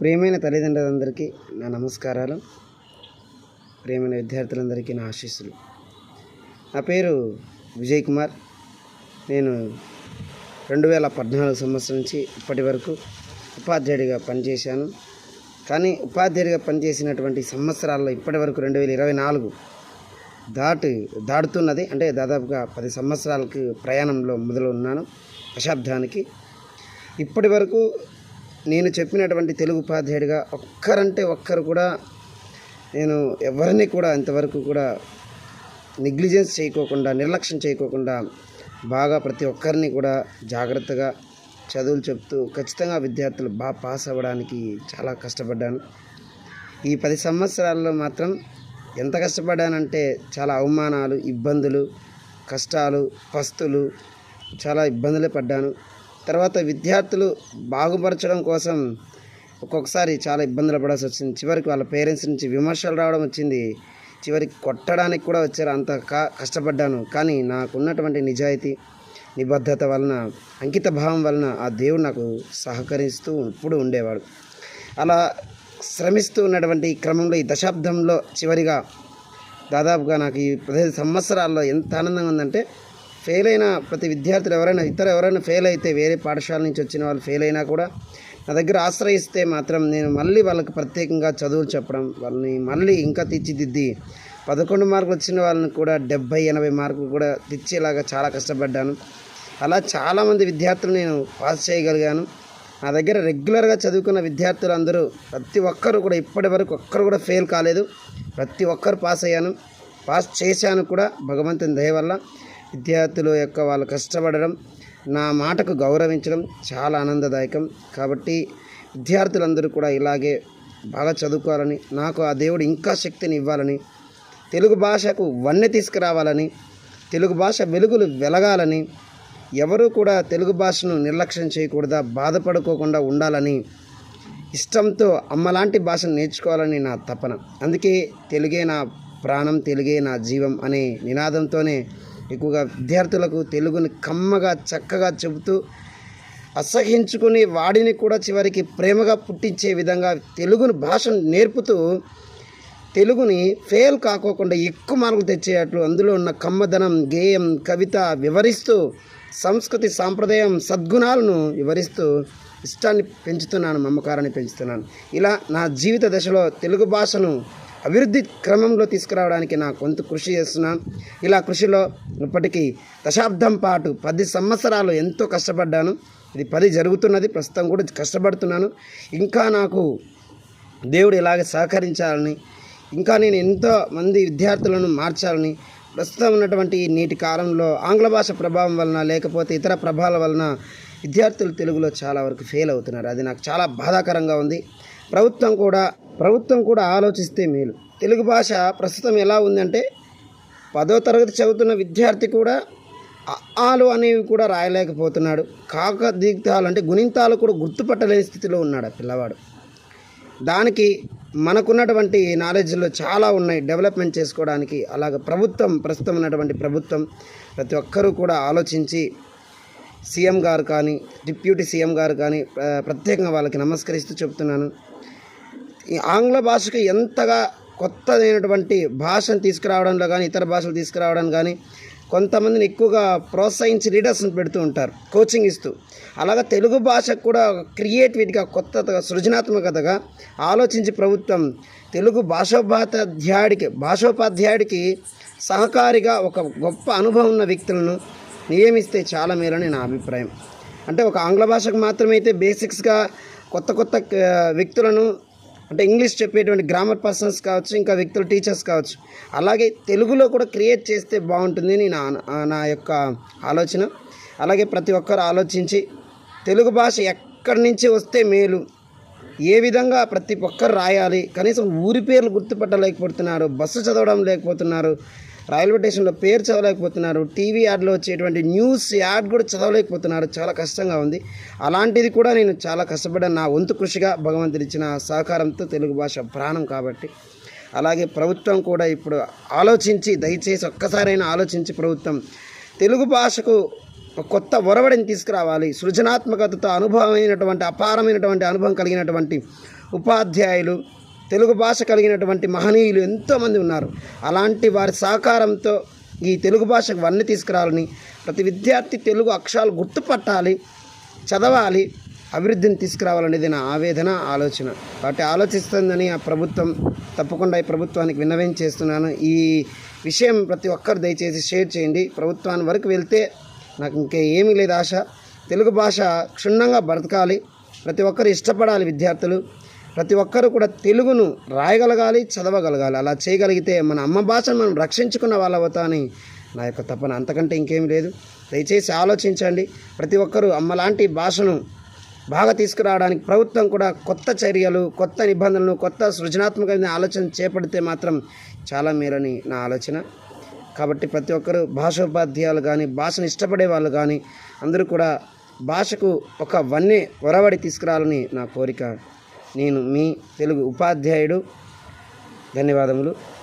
ప్రియమైన తల్లిదండ్రులందరికీ నా నమస్కారాలు. ప్రియమైన విద్యార్థులందరికీ నా ఆశీస్సులు. నా పేరు విజయ్ కుమార్. నేను రెండు వేల పద్నాలుగు సంవత్సరం నుంచి ఇప్పటి వరకు ఉపాధ్యాయుడిగా పనిచేశాను. కానీ ఉపాధ్యాయుడిగా పనిచేసినటువంటి సంవత్సరాల్లో ఇప్పటి వరకు రెండు వేల ఇరవై నాలుగు దాటి దాటుతున్నది. అంటే దాదాపుగా పది సంవత్సరాలకి ప్రయాణంలో మొదలు ఉన్నాను దశాబ్దానికి. ఇప్పటి వరకు నేను చెప్పినటువంటి తెలుగు ఉపాధ్యాయుడిగా ఒక్కరంటే ఒక్కరు కూడా నేను ఎవరిని కూడా ఇంతవరకు కూడా నెగ్లిజెన్స్ చేయకోకుండా నిర్లక్ష్యం చేయకోకుండా బాగా ప్రతి ఒక్కరిని కూడా జాగ్రత్తగా చదువులు చెప్తూ ఖచ్చితంగా విద్యార్థులు బాగా పాస్ అవ్వడానికి చాలా కష్టపడ్డాను. ఈ పది సంవత్సరాల్లో మాత్రం ఎంత కష్టపడ్డానంటే చాలా అవమానాలు ఇబ్బందులు కష్టాలు పస్తులు చాలా ఇబ్బందులే పడ్డాను. తర్వాత విద్యార్థులు బాగుపరచడం కోసం ఒక్కొక్కసారి చాలా ఇబ్బందులు పడాల్సి వచ్చింది. చివరికి వాళ్ళ పేరెంట్స్ నుంచి విమర్శలు రావడం వచ్చింది. చివరికి కొట్టడానికి కూడా వచ్చారు. అంత కా కష్టపడ్డాను. కానీ నాకున్నటువంటి నిజాయితీ నిబద్ధత వలన అంకిత భావం వలన ఆ దేవుడు నాకు సహకరిస్తూ ఇప్పుడు ఉండేవాడు. అలా శ్రమిస్తూ ఉన్నటువంటి క్రమంలో ఈ దశాబ్దంలో చివరిగా దాదాపుగా నాకు ఈ పదిహేను సంవత్సరాల్లో ఎంత ఆనందంగా ఉందంటే ఫెయిల్ అయిన ప్రతి విద్యార్థులు ఎవరైనా ఇతర ఎవరైనా ఫెయిల్ అయితే వేరే పాఠశాల నుంచి వచ్చిన వాళ్ళు ఫెయిల్ అయినా కూడా నా దగ్గర ఆశ్రయిస్తే మాత్రం నేను మళ్ళీ వాళ్ళకి ప్రత్యేకంగా చదువులు చెప్పడం వాళ్ళని మళ్ళీ ఇంకా తీర్చిదిద్ది పదకొండు మార్కులు వచ్చిన వాళ్ళని కూడా డెబ్బై ఎనభై మార్కులు కూడా తెచ్చేలాగా చాలా కష్టపడ్డాను. అలా చాలామంది విద్యార్థులు నేను పాస్ చేయగలిగాను. నా దగ్గర రెగ్యులర్గా చదువుకున్న విద్యార్థులు అందరూ ప్రతి ఒక్కరు కూడా ఇప్పటి వరకు ఒక్కరు కూడా ఫెయిల్ కాలేదు. ప్రతి ఒక్కరు పాస్ అయ్యాను. పాస్ చేశాను కూడా భగవంతుని దయ వల్ల. విద్యార్థుల యొక్క వాళ్ళు కష్టపడడం నా మాటకు గౌరవించడం చాలా ఆనందదాయకం. కాబట్టి విద్యార్థులందరూ కూడా ఇలాగే బాగా చదువుకోవాలని నాకు ఆ దేవుడు ఇంకా శక్తిని ఇవ్వాలని తెలుగు భాషకు వన్నె తీసుకురావాలని తెలుగు భాష వెలుగులు వెలగాలని ఎవరూ కూడా తెలుగు భాషను నిర్లక్ష్యం చేయకూడదా బాధపడుకోకుండా ఉండాలని ఇష్టంతో అమ్మలాంటి భాషను నేర్చుకోవాలని నా తపన. అందుకే తెలుగే నా ప్రాణం తెలుగే నా జీవం అనే నినాదంతోనే ఎక్కువగా విద్యార్థులకు తెలుగుని కమ్మగా చక్కగా చెబుతూ అసహించుకుని వాడిని కూడా చివరికి ప్రేమగా పుట్టించే విధంగా తెలుగుని భాషను నేర్పుతూ తెలుగుని ఫెయిల్ కాకోకుండా ఎక్కువ మార్కులు తెచ్చేటట్లు అందులో ఉన్న కమ్మదనం గేయం కవిత వివరిస్తూ సంస్కృతి సాంప్రదాయం సద్గుణాలను వివరిస్తూ ఇష్టాన్ని పెంచుతున్నాను మమకారాన్ని పెంచుతున్నాను. ఇలా నా జీవిత దశలో తెలుగు భాషను అభివృద్ధి క్రమంలో తీసుకురావడానికి నా కొంత కృషి చేస్తున్నాను ఇలా కృషిలో ఇప్పటికీ దశాబ్దం పాటు పది సంవత్సరాలు ఎంతో కష్టపడ్డాను. ఇది పది జరుగుతున్నది ప్రస్తుతం కూడా కష్టపడుతున్నాను. ఇంకా నాకు దేవుడు ఇలాగే సహకరించాలని ఇంకా నేను ఎంతో మంది విద్యార్థులను మార్చాలని ప్రస్తుతం ఉన్నటువంటి నేటి కాలంలో ఆంగ్ల భాష ప్రభావం వలన లేకపోతే ఇతర ప్రభావాల వలన విద్యార్థులు తెలుగులో చాలా వరకు ఫెయిల్ అవుతున్నారు. అది నాకు చాలా బాధాకరంగా ఉంది. ప్రభుత్వం కూడా ప్రభుత్వం కూడా ఆలోచిస్తే మేలు. తెలుగు భాష ప్రస్తుతం ఎలా ఉందంటే పదో తరగతి చదువుతున్న విద్యార్థి కూడా ఆలు అనేవి కూడా రాయలేకపోతున్నాడు. కాక దిగ్తాలు అంటే గుణింతాలు కూడా గుర్తుపట్టలేని స్థితిలో ఉన్నాడు ఆ పిల్లవాడు. దానికి మనకున్నటువంటి నాలెడ్జ్లో చాలా ఉన్నాయి డెవలప్మెంట్ చేసుకోవడానికి. అలాగ ప్రభుత్వం ప్రస్తుతం ఉన్నటువంటి ప్రభుత్వం ప్రతి ఒక్కరూ కూడా ఆలోచించి సీఎం గారు కానీ డిప్యూటీ సీఎం గారు కానీ ప్రత్యేకంగా వాళ్ళకి నమస్కరిస్తూ చెప్తున్నాను ఈ ఆంగ్ల భాషకు ఎంతగా కొత్తదైనటువంటి భాషను తీసుకురావడంలో కానీ ఇతర భాషలు తీసుకురావడం కానీ కొంతమందిని ఎక్కువగా ప్రోత్సహించి లీడర్స్ని పెడుతూ ఉంటారు కోచింగ్ ఇస్తూ. అలాగా తెలుగు భాషకు కూడా క్రియేటివిటీగా కొత్త సృజనాత్మకతగా ఆలోచించి ప్రభుత్వం తెలుగు భాషోపాధ్యాయుడికి భాషోపాధ్యాయుడికి సహకారిగా ఒక గొప్ప అనుభవం ఉన్న వ్యక్తులను నియమిస్తే చాలా మేలని నా అభిప్రాయం. అంటే ఒక ఆంగ్ల భాషకు మాత్రమైతే బేసిక్స్గా కొత్త కొత్త వ్యక్తులను అంటే ఇంగ్లీష్ చెప్పేటువంటి గ్రామర్ పర్సన్స్ కావచ్చు ఇంకా వ్యక్తులు టీచర్స్ కావచ్చు. అలాగే తెలుగులో కూడా క్రియేట్ చేస్తే బాగుంటుంది అని నా నా యొక్క ఆలోచన. అలాగే ప్రతి ఒక్కరు ఆలోచించి తెలుగు భాష ఎక్కడి నుంచి వస్తే మేలు ఏ విధంగా ప్రతి ఒక్కరు రాయాలి కనీసం ఊరి పేర్లు గుర్తుపట్టలేకపోతున్నారు బస్సు చదవడం లేకపోతున్నారు రైల్వే స్టేషన్లో పేరు చదవలేకపోతున్నారు. టీవీ యాడ్లో వచ్చేటువంటి న్యూస్ యాడ్ కూడా చదవలేకపోతున్నారు. చాలా కష్టంగా ఉంది. అలాంటిది కూడా నేను చాలా కష్టపడ్డాను. నా వంతు కృషిగా భగవంతుడు ఇచ్చిన సహకారంతో తెలుగు భాష ప్రాణం కాబట్టి. అలాగే ప్రభుత్వం కూడా ఇప్పుడు ఆలోచించి దయచేసి ఒక్కసారైనా ఆలోచించి ప్రభుత్వం తెలుగు భాషకు కొత్త ఒరవడిని తీసుకురావాలి. సృజనాత్మకతతో అనుభవమైనటువంటి అపారమైనటువంటి అనుభవం కలిగినటువంటి ఉపాధ్యాయులు తెలుగు భాష కలిగినటువంటి మహనీయులు ఎంతోమంది ఉన్నారు. అలాంటి వారి సహకారంతో ఈ తెలుగు భాషకు వన్నీ తీసుకురావాలని ప్రతి విద్యార్థి తెలుగు అక్షరాలు గుర్తుపట్టాలి చదవాలి అభివృద్ధిని తీసుకురావాలనేది నా ఆవేదన ఆలోచన. వాటి ఆలోచిస్తుందని ఆ ప్రభుత్వం తప్పకుండా ఈ ప్రభుత్వానికి విన్నవం చేస్తున్నాను. ఈ విషయం ప్రతి ఒక్కరు దయచేసి షేర్ చేయండి. ప్రభుత్వాన్ని వరకు వెళ్తే నాకు ఇంకే ఏమీ లేదు ఆశ. తెలుగు భాష క్షుణ్ణంగా బ్రతకాలి ప్రతి ఒక్కరు ఇష్టపడాలి విద్యార్థులు. ప్రతి ఒక్కరు కూడా తెలుగును రాయగలగాలి చదవగలగాలి. అలా చేయగలిగితే మన అమ్మ భాషను మనం రక్షించుకున్న వాళ్ళవుతా అవుతామని నా యొక్క తపన. అంతకంటే ఇంకేం లేదు. దయచేసి ఆలోచించండి. ప్రతి ఒక్కరూ అమ్మలాంటి భాషను బాగా తీసుకురావడానికి ప్రభుత్వం కూడా కొత్త చర్యలు కొత్త నిబంధనలు కొత్త సృజనాత్మకమైన ఆలోచన చేపడితే మాత్రం చాలా మేలని నా ఆలోచన. కాబట్టి ప్రతి ఒక్కరు భాషోపాధ్యాయులు కానీ భాషను ఇష్టపడే వాళ్ళు కానీ అందరూ కూడా భాషకు ఒక వన్నె ఒరవడి తీసుకురావాలని నా కోరిక. నేను మీ తెలుగు ఉపాధ్యాయుడు. ధన్యవాదములు.